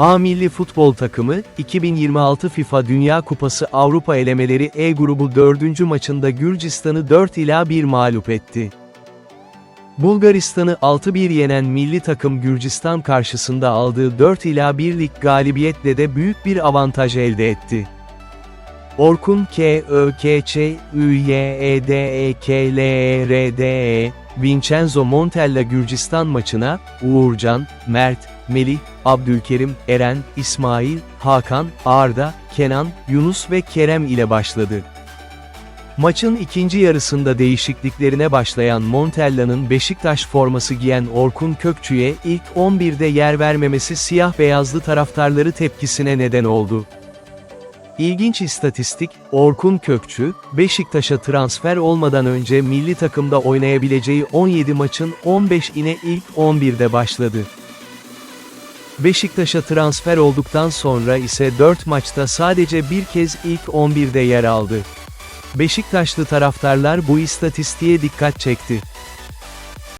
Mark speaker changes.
Speaker 1: A milli futbol takımı, 2026 FIFA Dünya Kupası Avrupa elemeleri E grubu 4. maçında Gürcistan'ı 4 ila 1 mağlup etti. Bulgaristan'ı 6-1 yenen milli takım Gürcistan karşısında aldığı 4 ila 1'lik galibiyetle de büyük bir avantaj elde etti. Orkun K, Ö, K, Ç, Ü, Y, E, D, E, K, L, E, R, D, E, Vincenzo Montella Gürcistan maçına, Uğurcan, Mert, Melih, Abdülkerim, Eren, İsmail, Hakan, Arda, Kenan, Yunus ve Kerem ile başladı. Maçın ikinci yarısında değişikliklerine başlayan Montella'nın Beşiktaş forması giyen Orkun Kökçü'ye ilk 11'de yer vermemesi siyah beyazlı taraftarları tepkisine neden oldu. İlginç istatistik, Orkun Kökçü, Beşiktaş'a transfer olmadan önce milli takımda oynayabileceği 17 maçın 15 ine ilk 11'de başladı. Beşiktaş'a transfer olduktan sonra ise 4 maçta sadece bir kez ilk 11'de yer aldı. Beşiktaşlı taraftarlar bu istatistiğe dikkat çekti.